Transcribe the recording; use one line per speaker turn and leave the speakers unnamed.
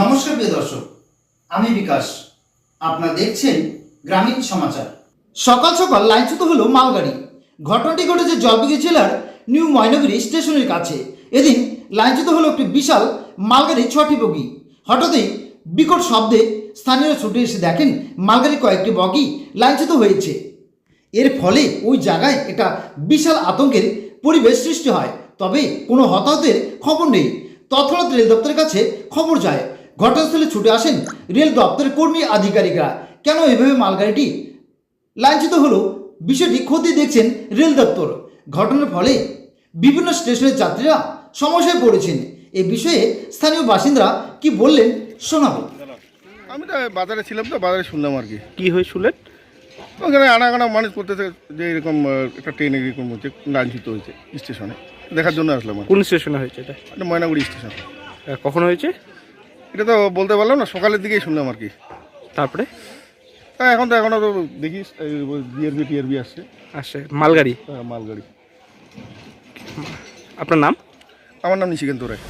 নমস্কার, প্রিয় দর্শক। আমি বিকাশ। আপনারা দেখছেন গ্রামীণ সমাচার। সকাল সকাল লাইনচ্যুত হলো মালগাড়ি। ঘটনাটি ঘটেছে জলপাইগুড়ি জেলার নিউ ময়নগরী স্টেশনের কাছে। এদিন লাইনচ্যুত হলো একটি বিশাল মালগাড়ি ছটি বগি। হঠাৎই বিকট শব্দে স্থানীয়রা ছুটে এসে দেখেন মালগাড়ি কয়েকটি বগি লাইনচ্যুত হয়েছে। এর ফলে ওই জায়গায় একটা বিশাল আতঙ্কের পরিবেশ সৃষ্টি হয়। তবে কোনো হতাহতের খবর নেই। তৎক্ষণাৎ রেল দপ্তরের কাছে খবর যায়। ঘটনাস্থলে ছুটে আসেন রেল দপ্তরের কর্মী আধিকারিকরা। কেন এভাবে মালগাড়িটি লাঞ্ছিত হলো? বিষয়টি খতিয়ে দেখছেন রেল দপ্তর। ঘটনার ফলে বিভিন্ন স্টেশনের যাত্রীরা সমস্যায় পড়েছেন। এ বিষয়ে স্থানীয় বাসিন্দারা কি বললেন শোনাবো।
আমি তো বাজারে ছিলাম তো বাজারে শুনলাম আর কি।
কি হয়ে শুনলেন?
ওখানে আনাগানা মানুষ করতেছে যে এরকম একটা ট্রেন এরকম হচ্ছে লাঞ্ছিত হয়েছে স্টেশনে। দেখার জন্য আসলাম আর কি।
কোন স্টেশনে হয়েছে এটা?
এটা ময়নাগুড়ি স্টেশন।
আহ, কখন হয়েছে?
এটা তো বলতে পারলাম না সকালের দিকেই শুনলাম আর কি।
তারপরে?
তা এখন তো এখনও তো দেখিস বিআরবি টিআরবি আসছে।
আসছে মালগাড়ি?
হ্যাঁ, মালগাড়ি।
আপনার নাম?
আমার নাম নিশিকান্ত রায়।